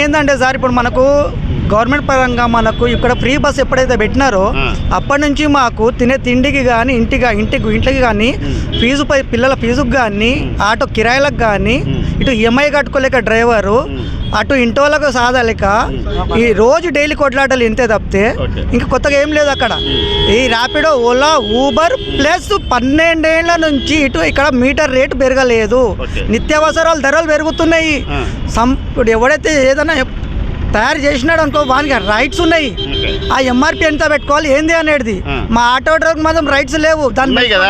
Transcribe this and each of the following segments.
ఏంటంటే సార్ ఇప్పుడు మనకు గవర్నమెంట్ పరంగా మనకు ఇక్కడ ఫ్రీ బస్ ఎప్పుడైతే పెట్టినారో. అప్పటి నుంచి మాకు తినే తిండికి కానీ ఇంటికి ఇంటికి ఇంటికి కానీ ఫీజు పై పిల్లల ఫీజుకి కానీ ఆటో కిరాయిలకు కానీ ఇటు ఈఎంఐ కట్టుకోలేక డ్రైవరు అటు ఇంటోళ్ళకు సాధలేక ఈ రోజు డైలీ కొట్లాటలు ఇంతే తప్పితే. ఇంకా కొత్తగా ఏం లేదు అక్కడ ఈ ర్యాపిడో ఓలా ఊబర్ ప్లస్ పన్నెండేళ్ళ నుంచి ఇటు ఇక్కడ మీటర్ రేటు పెరగలేదు. నిత్యావసరాల ధరలు పెరుగుతున్నాయి. సం ఇప్పుడు ఎవడైతే ఏదైనా తయారు చేసినాడు అనుకో వానికి రైట్స్ ఉన్నాయి. ఆ ఎంఆర్పి ఎంత పెట్టుకోవాలి ఏంది అనేది. మా ఆటో డ్రైవర్ మాత్రం రైట్స్ లేవు. ఉన్నాయి కదా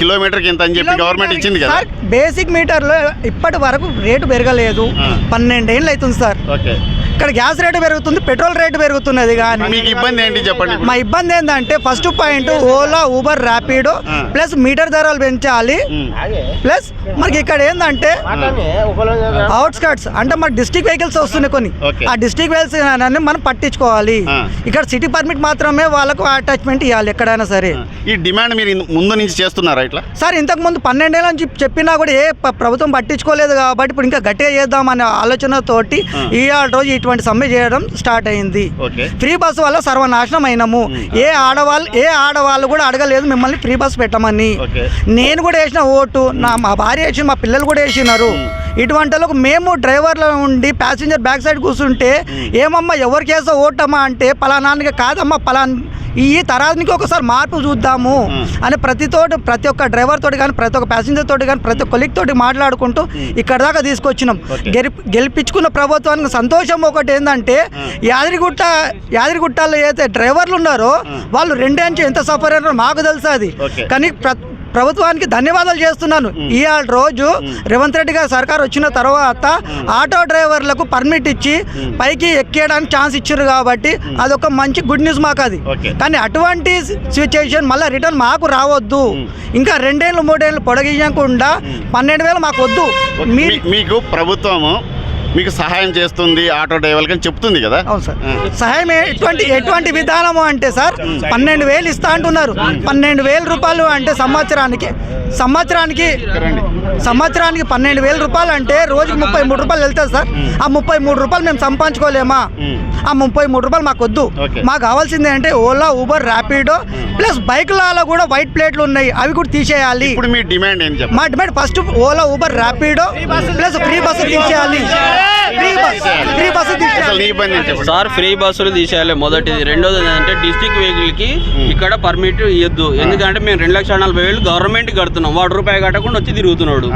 కిలోమీటర్కి ఇంత అని చెప్పి గవర్నమెంట్ ఇచ్చింది కదా. బేసిక్ మీటర్లో ఇప్పటి వరకు రేటు పెరగలేదు. పన్నెండేళ్ళు అవుతుంది సార్. ఓకే. ఇక్కడ గ్యాస్ రేటు పెరుగుతుంది పెట్రోల్ రేటు పెరుగుతున్నది కానీ మీకు ఇబ్బంది ఏంటి చెప్పండి మా ఇబ్బంది ఏంటంటే first point Ola Uber Rapido. Plus meter ధరలు పెంచాలి. ప్లస్ మనకి ఇక్కడ ఏంటంటే అవుట్స్కట్స్ అంటే మన డిస్ట్రిక్ట్ వెహికల్స్ వస్తున్నాయి కొన్ని. ఆ డిస్ట్రిక్ట్ వెహికల్స్ అని మనం పట్టించుకోవాలి. ఇక్కడ సిటీ పర్మిట్ మాత్రమే వాళ్ళకు అటాచ్మెంట్ ఇవ్వాలి ఎక్కడైనా సరే ఈ డిమాండ్ మీరు ముందు నుంచి చేస్తున్నారా ఇట్లా సార్ ఇంతకు ముందు పన్నెండేళ్ళ నుంచి చెప్పినా కూడా ఏ ప్రభుత్వం పట్టించుకోలేదు కాబట్టి ఇప్పుడు ఇంకా గట్టిగా చేద్దామనే ఆలోచనతోటి ఆ. ఈ రోజు ఇటువంటి సమ్మె చేయడం స్టార్ట్ అయింది. ఫ్రీ బస్సు వల్ల సర్వనాశనం అయినాము ఏ ఆడవాళ్ళు ఏ ఆడవాళ్ళు కూడా అడగలేదు మిమ్మల్ని ఫ్రీ బస్ పెట్టమని. నేను కూడా వేసిన ఓటు నా మా భార్య వేసిన మా పిల్లలు కూడా వేసినారు. ఇటువంటిలకు మేము డ్రైవర్లో ఉండి ప్యాసింజర్ బ్యాక్ సైడ్ కూర్చుంటే ఏమమ్మా ఎవరికి వేసా ఓటమ్మా? అంటే పలానానికి కాదమ్మా పలాన్ ఈ తరానికి ఒకసారి మార్పు చూద్దాము. అని ప్రతి తోటి ప్రతి ఒక్క డ్రైవర్ తోటి కానీ ప్రతి ఒక్క ప్యాసింజర్ తోటి కానీ ప్రతి ఒక్క కొలిక్ తోటి మాట్లాడుకుంటూ ఇక్కడ దాకా తీసుకొచ్చినాం. గెలిపించుకున్న ప్రభుత్వానికి సంతోషం ఒకటి ఏంటంటే యాదగిరిగుట్ట యాదగిరిగుట్టలో ఏదైతే డ్రైవర్లు ఉన్నారో వాళ్ళు రెండే నుంచి ఎంత సఫర్ అయ్యారో మాకు తెలుసు అది. కానీ ప్రభుత్వానికి ధన్యవాదాలు చేస్తున్నాను. ఇవాళ రోజు రేవంత్ రెడ్డి గారి సర్కార్ వచ్చిన తర్వాత ఆటో డ్రైవర్లకు పర్మిట్ ఇచ్చి పైకి ఎక్కేయడానికి ఛాన్స్ ఇచ్చారు కాబట్టి అదొక మంచి గుడ్ న్యూస్ మాకు అది. కానీ అటువంటి సిచ్యుయేషన్ మళ్ళీ రిటర్న్ మాకు రావద్దు. ఇంకా రెండేళ్ళు మూడేళ్ళు పొడిగించకుండా పన్నెండు వేలు మాకు వద్దు. మీకు ప్రభుత్వము మీకు సహాయం చేస్తుంది ఆటో డ్రైవర్లకి అని చెప్తుంది కదా అవును సార్. సహాయం ఎటువంటి ఎటువంటి విధానము అంటే సార్ పన్నెండు వేలు ఇస్తా అంటున్నారు పన్నెండు వేల రూపాయలు అంటే సంవత్సరానికి సంవత్సరానికి. సంవత్సరానికి పన్నెండు వేల రూపాయలు అంటే రోజుకి ముప్పై మూడు రూపాయలు వెళ్తుంది సార్ ఆ ముప్పై మూడు రూపాయలు మేము సంపాదించుకోలేమా. ఆ ముప్పై మూడు రూపాయలు మాకు వద్దు. మాకు కావాల్సింది అంటే ఓలా ఊబర్ ర్యాపిడో ప్లస్ బైక్లలో కూడా వైట్ ప్లేట్లు ఉన్నాయి. అవి కూడా తీసేయాలి. ఇప్పుడు మీ డిమాండ్ ఏం చెప్పండి మా demand first Ola Uber Rapido plus free bus తీసేయాలి. ఫ్రీ బస్ ఫ్రీ బస్సు తీసేయాలి. సార్ ఫ్రీ బస్సులు తీసేయాలి మొదటిది. రెండోది ఏంటంటే డిస్టిక్ వెహికల్కి ఇక్కడ పర్మిట్ ఇవ్వద్దు ఎందుకంటే మేము రెండు లక్షల నలభై వేలు గవర్నమెంట్ కడుతున్నాం. వాడు రూపాయి కట్టకుండా వచ్చి తిరుగుతున్నాడు.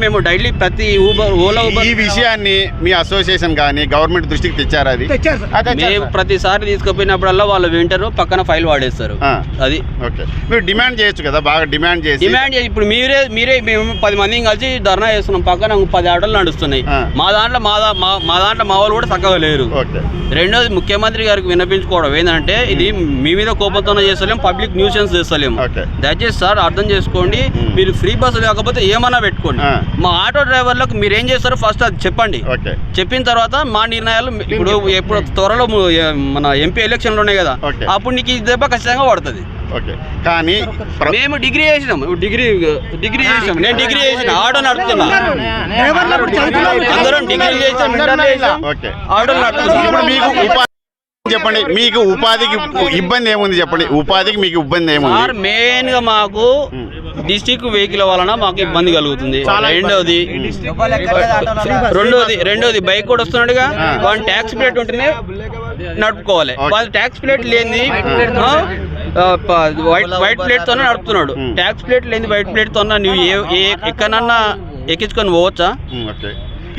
మేము డైలీ ప్రతి ఊబర్ ఓలా ఊబర్ ఈ విషయాన్ని మీ అసోసియేషన్ కానీ గవర్నమెంట్ దృష్టికి తెచ్చారా అది? మేము ప్రతిసారి తీసుకుపోయినప్పుడల్లా వాళ్ళు వింటారు పక్కన ఫైల్ వాడేస్తారు. అది. ఓకే. మీరు డిమాండ్ చేయొచ్చు కదా బాగా డిమాండ్ చేసి. డిమాండ్ చేసి ఇప్పుడు మీరే మీరే మేము పది మందిని కలిసి ధర్నా చేస్తున్నాం పక్కన పది ఆటోలు నడుస్తున్నాయి. మా దాంట్లో మా మా- దాంట్లో మా వాళ్ళు కూడా చక్కగా లేరు. ఓకే. రెండోది ముఖ్యమంత్రి గారికి విన్నపించుకోవడం ఏంటంటే ఇది మీ మీద కోపంతోనే చేస్తలేం పబ్లిక్ న్యూసెన్స్ చేస్తలేము. దయచేసి సార్ అర్థం చేసుకోండి. మీరు ఫ్రీ బస్సు లేకపోతే ఏమన్నా పెట్టుకోండి. మా ఆటో డ్రైవర్లకు మీరు ఏం చేస్తారో ఫస్ట్ అది చెప్పండి. చెప్పిన తర్వాత మా నిర్ణయాలు ఇప్పుడు ఎప్పుడు త్వరలో ము- ఏ- మన ఎంపీ ఎలక్షన్లు ఉన్నాయి కదా. అప్పుడు నీకు ఈ దెబ్బ ఖచ్చితంగా పడుతుంది. ఓకే కానీ మేము డిగ్రీ చేసినాం. డిగ్రీ డిగ్రీ చేసినాం. నేను డిగ్రీ చేసిన ఆటో నడుపుతున్నా. డ్రైవర్లు అప్పుడు చదువుతున్నారు. అందరం డిగ్రీ చేసాం ఆటోలు నడుపుతున్నాం. ఇప్పుడు మీకు ఉపాధి చెప్పండి మీకు ఉపాధికి ఇబ్బంది ఏముంది చెప్పండి? ఉపాధికి మీకు ఇబ్బంది ఏముంది? సార్ మెయిన్గా మాకు డిస్టిక్ వెహికల్ వలన మాకు ఇబ్బంది కలుగుతుంది. రెండోది రెండోది రెండోది బైక్ కూడా వస్తున్నాడుగా. వాడి ట్యాక్స్ ప్లేట్ ఉంటేనే నడుపుకోవాలి. వాళ్ళ ట్యాక్స్ ప్లేట్ లేని వైట్ వైట్ ప్లేట్ తోనే. నడుపుతున్నాడు. ట్యాక్స్ ప్లేట్ లేని వైట్ ప్లేట్తో నువ్వు ఏ ఎక్కడన్నా ఎక్కించుకొని పోవచ్చా?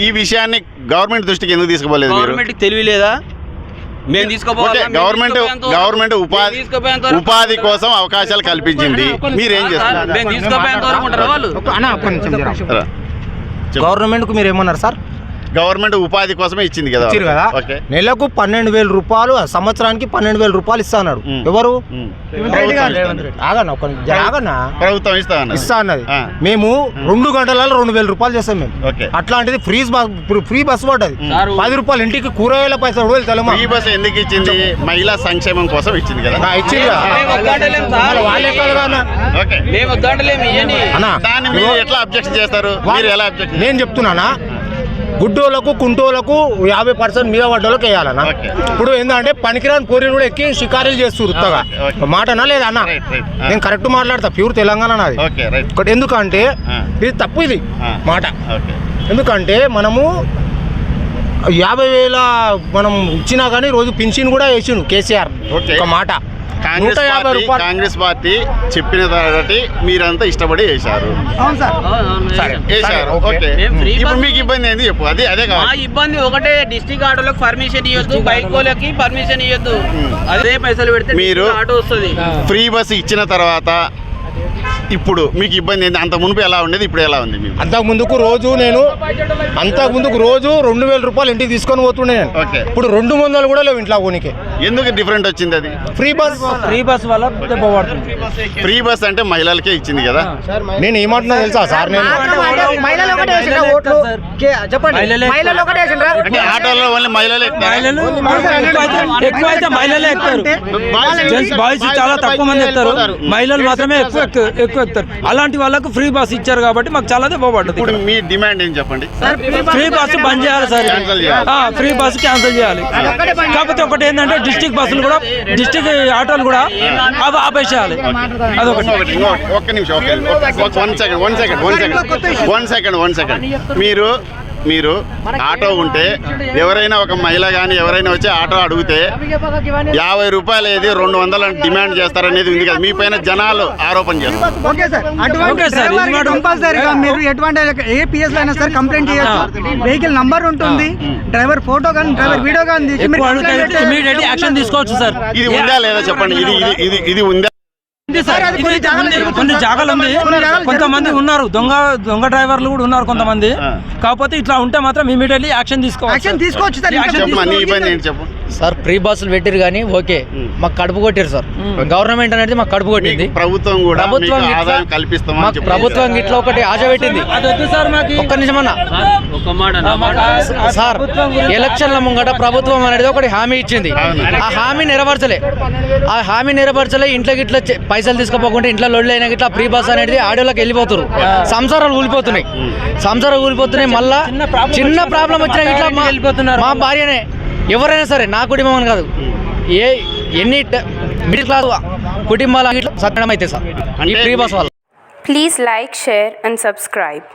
ఈ విషయాన్ని గవర్నమెంట్ దృష్టికి ఎందుకు తీసుకోలేదు మీరు? గవర్నమెంట్ తెలివి లేదా మేము? మేము గవర్నమెంట్ గవర్నమెంట్ ఉపాధి ఉపాధి కోసం అవకాశాలు కల్పించింది మీరేం సార్, చేస్తున్నారు మేము తీసుకుపోయేంత వరకు ఉంటారా వాళ్ళు అన్న ఒక్క నిమిషం జర. రా. చెప్పు. గవర్నమెంట్కు మీరు ఏమన్నారు సార్ గవర్నమెంట్ ఉపాధి కోసమే ఇచ్చింది కదా ఇచ్చారు కదా. ఓకే. నెలకు పన్నెండు వేల రూపాయలు సంవత్సరానికి పన్నెండు వేల రూపాయలు ఇస్తా అన్నాడు. ఎవరు? ఆగన్నా ప్రభుత్వం ఇస్తా అన్నది. ఇస్తా అన్నది. మేము రెండు గంటలలో రెండు వేల రూపాయలు చేస్తాం మేము. అట్లాంటిది ఫ్రీ బస్ ఫ్రీ బస్ పడ్డది పది రూపాయలు ఇంటికి కూరగాయల పైసలు కూడా తెలుమా ఫ్రీ బస్ ఎందుకు ఇచ్చింది? మహిళా సంక్షేమం కోసం ఇచ్చింది కదా. ఇచ్చింది కదా. మేము వద్దంటలేం సార్. మరి వాళ్ళే కాదు కదా అన్న. ఓకే. మేము వద్దంటలేము ఇయ్యని. అన్న దాన్ని మీరు ఎట్లా అబ్జెక్షన్ చేస్తారు? మీరు ఎలా అబ్జెక్షన్ నేను చెప్తున్నానా? గుడ్డోళ్ళకు కుంటోళ్ళకు యాభై పర్సెంట్ మీద పడ్డోళ్ళకి వేయాలన్న. ఇప్పుడు ఏంటంటే పనికిరాని పోరీలు కూడా ఎక్కి షికారీలు చేస్తూ ఓకే. మాటనా లేదా అన్న. నేను కరెక్ట్ మాట్లాడతా ప్యూర్ తెలంగాణ నాది ఒకటి ఎందుకంటే. ఇది తప్పు ఇది. మాట ఎందుకంటే మనము యాభై వేల మనం ఇచ్చినా కానీ రోజు పింఛన్ కూడా వేసిండు కేసీఆర్. ఒక మాట కాంగ్రెస్ పార్టీ కాంగ్రెస్ పార్టీ చెప్పిన కాబట్టి మీరంతా ఇష్టపడి వేశారు. ఇప్పుడు మీకు ఇబ్బంది ఏంది చెప్పు. అదే అదే కావాలి. ఇబ్బంది ఒకటే డిస్టిక్ ఆటోలకు పర్మిషన్ ఇవ్వద్దు బైక్ వాళ్ళకి పర్మిషన్ ఇవ్వద్దు అదే పైసలు పెడితే మీరు- ఆటో వస్తుంది. ఫ్రీ బస్ ఇచ్చిన తర్వాత ఇప్పుడు మీకు ఇబ్బంది ఏంది? అంత మునుపు ఎలా ఉండేది? ఇప్పుడు ఎలా ఉంది మీకు అంతకు ముందుకు రోజు నేను అంతకు ముందుకు రోజు రెండు వేల రూపాయలు ఇంటికి తీసుకొని పోతుండే నేను. ఓకే. ఇప్పుడు రెండు వందలు కూడా లేవు ఇంట్లో పోనీకి ఎందుకు డిఫరెంట్ వచ్చింది అది? Free bus. ఫ్రీ బస్ వల్ల దెబ్బ పడుతుంది. ఫ్రీ బస్ అంటే మహిళలకే ఇచ్చింది కదా? నేను ఏమంటున్నా తెలుసా? సార్ నేను మహిళలు ఒకటే వేసిండ్రా ఓట్లు? కే- చెప్పండి. మహిళలే మహిళలు ఒకటే వేసిండ్రా? ఆటోలో ఓన్లీ మహిళలే? మహిళలు ఎక్కువ- అయితే మహిళలే ఎక్కుతారు జెంట్స్ బాయ్స్ చాలా తక్కువ మంది ఎక్కుతారు మహిళలు మాత్రమే ఎక్కువ ఎక్కువ ఎక్కువ ఎక్కుతారు అలాంటి వాళ్ళకు ఫ్రీ బస్ ఇచ్చారు కాబట్టి మాకు చాలా దెబ్బ పడుతుంది ఇప్పుడు మీ డిమాండ్ ఏం చెప్పండి ఫ్రీ బస్సు బంద్ చేయాలి సార్ ఫ్రీ బస్సు క్యాన్సిల్ చేయాలి కాకపోతే ఒకటి ఏంటంటే డిస్టిక్ బస్సులు కూడా డిస్టిక్ ఆటోలు కూడా అవి ఆపేసేయాలి అదొకటి ఒక్క నిమిషం one second one second one second one second one second మీరు మీరు ఆటో ఉంటే ఎవరైనా ఒక మహిళ కానీ ఎవరైనా వచ్చి ఆటో అడిగితే యాభై రూపాయలు ఏది రెండు వందలు అని డిమాండ్ చేస్తారనేది ఉంది కదా. మీ పైన జనాలు ఆరోపణ చేస్తారు కంపల్సరీగా మీరు ఎటువంటి ఏ పిఎస్ అయినా సరే కంప్లైంట్ చేయొచ్చు వెహికల్ నంబర్ ఉంటుంది. డ్రైవర్ ఫోటో కానీ డ్రైవర్ వీడియో కానీ తీసి యాక్షన్ తీసుకోవచ్చు సార్. ఇది ఉందా లేదా చెప్పండి? ఇది ఇది ఇది ఉందా ఉంది సార్ కొన్ని జాగాలు ఉంది. కొంతమంది. ఉన్నారు దొంగ దొంగ డ్రైవర్లు కూడా ఉన్నారు కొంతమంది. కాకపోతే ఇట్లా ఉంటే మాత్రం ఇమీడియట్లీ యాక్షన్ తీసుకోవాలి యాక్షన్. తీసుకోవచ్చు సార్ చెప్పు సార్ ఫ్రీ బస్సులు పెట్టిరు కానీ ఓకే. మాకు కడుపు కొట్టిరు సార్. గవర్నమెంట్ అనేది మాకు కడుపు కొట్టింది. ప్రభుత్వం కూడా ప్రభుత్వం చెప్పి ప్రభుత్వం ఇట్లా ఒకటి ఆశ పెట్టింది. అది వద్దు సార్ మాకు. ఒక్క నిమిషం అన్న. ఒక మాట నా మాట సార్ ఎలక్షన్ల ముంగట ప్రభుత్వం అనేది ఒకటి హామీ ఇచ్చింది. ఆ హామీ నెరవేర్చలే. ఆ హామీ నెరవేర్చలే ఇంట్లో గిట్ల చె- పైసలు తీసుకోపోకుంటే ఇంట్లో లొల్లి అయినా గిట్లా ఫ్రీ బస్ అనేది ఆడియోలోకి వెళ్ళిపోతున్నారు సంసారాలు ఊలిపోతున్నాయి. సంసారాలు ఊలిపోతున్నాయి మళ్ళా చిన్న ప్రాబ్లం వచ్చినా ఇట్లా మా- వెళ్ళిపోతున్నారు. మా భార్యనే. ఎవరైనా సరే నా కుటుంబం అని కాదు. ఏ ఎన్ని మిడిల్ క్లాస్ కుటుంబాలు సత్యడం అయితే సార్. ఫ్రీ బస్ వల్ల Please like, share, and subscribe.